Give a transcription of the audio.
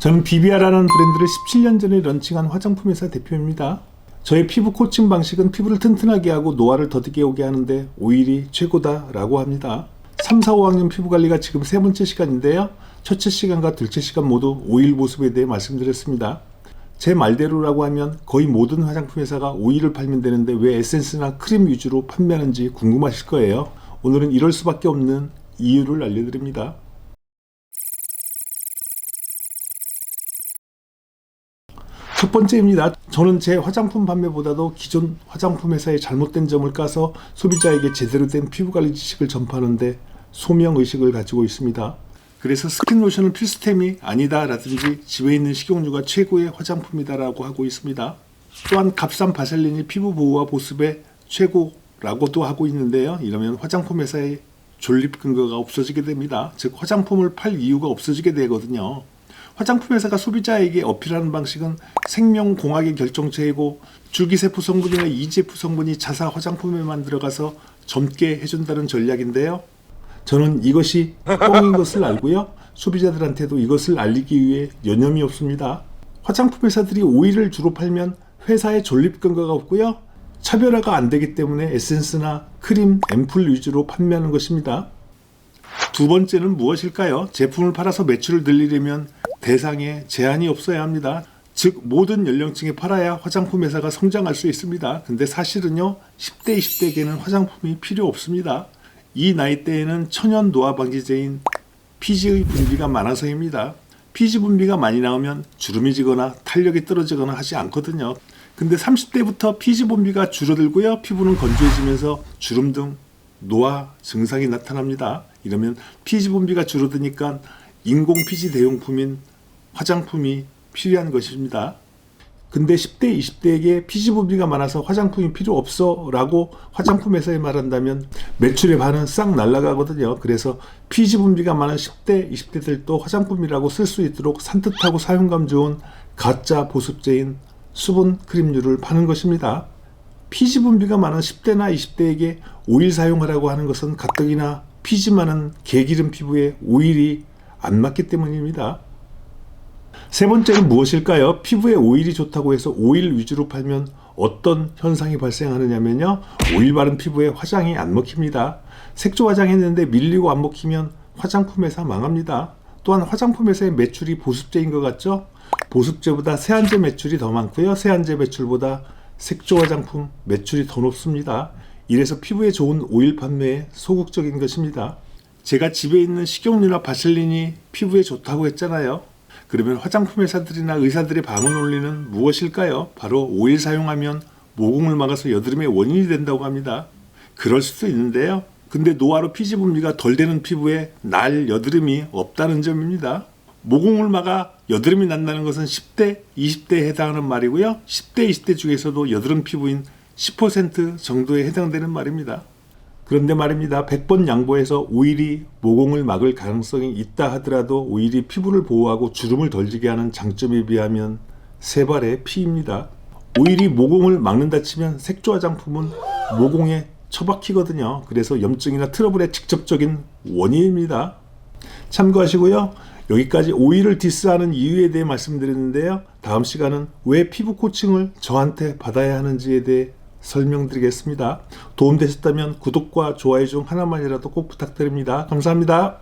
저는 비비아라는 브랜드를 17년 전에 런칭한 화장품 회사 대표입니다. 저의 피부 코칭 방식은 피부를 튼튼하게 하고 노화를 더디게 오게 하는데 오일이 최고다라고 합니다. 3, 4, 5학년 피부 관리가 지금 세 번째 시간인데요. 첫째 시간과 둘째 시간 모두 오일 보습에 대해 말씀드렸습니다. 제 말대로라고 하면 거의 모든 화장품 회사가 오일을 팔면 되는데 왜 에센스나 크림 위주로 판매하는지 궁금하실 거예요. 오늘은 이럴 수밖에 없는 이유를 알려드립니다. 첫 번째입니다. 저는 제 화장품 판매보다도 기존 화장품 회사의 잘못된 점을 까서 소비자에게 제대로 된 피부 관리 지식을 전파하는데 소명 의식을 가지고 있습니다. 그래서 스킨 로션은 필수템이 아니다라든지 집에 있는 식용유가 최고의 화장품이다라고 하고 있습니다. 또한 값싼 바셀린이 피부 보호와 보습에 최고라고도 하고 있는데요. 이러면 화장품 회사의 존립 근거가 없어지게 됩니다. 즉 화장품을 팔 이유가 없어지게 되거든요. 화장품 회사가 소비자에게 어필하는 방식은 생명공학의 결정체이고 줄기세포 성분이나 이제포 성분이 자사 화장품에만 들어가서 젊게 해준다는 전략인데요. 저는 이것이 뻥인 것을 알고요. 소비자들한테도 이것을 알리기 위해 여념이 없습니다. 화장품 회사들이 오일을 주로 팔면 회사의 존립 근거가 없고요. 차별화가 안 되기 때문에 에센스나 크림, 앰플 위주로 판매하는 것입니다. 두 번째는 무엇일까요? 제품을 팔아서 매출을 늘리려면 대상에 제한이 없어야 합니다. 즉 모든 연령층에 팔아야 화장품 회사가 성장할 수 있습니다. 근데 사실은요 10대 20대에게는 화장품이 필요 없습니다. 이 나이대에는 천연 노화 방지제인 피지의 분비가 많아서입니다. 피지 분비가 많이 나오면 주름이 지거나 탄력이 떨어지거나 하지 않거든요. 근데 30대부터 피지 분비가 줄어들고요. 피부는 건조해지면서 주름 등 노화 증상이 나타납니다. 이러면 피지 분비가 줄어드니까 인공 피지 대용품인 화장품이 필요한 것입니다. 근데 10대, 20대에게 피지 분비가 많아서 화장품이 필요 없어 라고 화장품 회사에 말한다면 매출의 반은 싹 날아가거든요. 그래서 피지 분비가 많은 10대, 20대들도 화장품이라고 쓸 수 있도록 산뜻하고 사용감 좋은 가짜 보습제인 수분 크림류를 파는 것입니다. 피지 분비가 많은 10대나 20대에게 오일 사용하라고 하는 것은 가뜩이나 피지 많은 개기름 피부에 오일이 안 맞기 때문입니다. 세 번째는 무엇일까요? 피부에 오일이 좋다고 해서 오일 위주로 팔면 어떤 현상이 발생하느냐면요. 오일 바른 피부에 화장이 안 먹힙니다. 색조 화장했는데 밀리고 안 먹히면 화장품 회사 망합니다. 또한 화장품 회사의 매출이 보습제인 것 같죠? 보습제보다 세안제 매출이 더 많고요. 세안제 매출보다 색조 화장품 매출이 더 높습니다. 이래서 피부에 좋은 오일 판매에 소극적인 것입니다. 제가 집에 있는 식용유나 바셀린이 피부에 좋다고 했잖아요. 그러면 화장품 회사들이나 의사들의 방문 논리는 무엇일까요? 바로 오일 사용하면 모공을 막아서 여드름의 원인이 된다고 합니다. 그럴 수도 있는데요. 근데 노화로 피지 분비가 덜 되는 피부에 날 여드름이 없다는 점입니다. 모공을 막아 여드름이 난다는 것은 10대, 20대에 해당하는 말이고요. 10대, 20대 중에서도 여드름 피부인 10% 정도에 해당되는 말입니다. 그런데 말입니다. 100번 양보해서 오일이 모공을 막을 가능성이 있다 하더라도 오일이 피부를 보호하고 주름을 덜 지게 하는 장점에 비하면 세 발의 피입니다. 오일이 모공을 막는다 치면 색조 화장품은 모공에 처박히거든요. 그래서 염증이나 트러블의 직접적인 원인입니다. 참고하시고요. 여기까지 오일을 디스하는 이유에 대해 말씀드렸는데요. 다음 시간은 왜 피부 코칭을 저한테 받아야 하는지에 대해 설명드리겠습니다. 도움되셨다면 구독과 좋아요 중 하나만이라도 꼭 부탁드립니다. 감사합니다.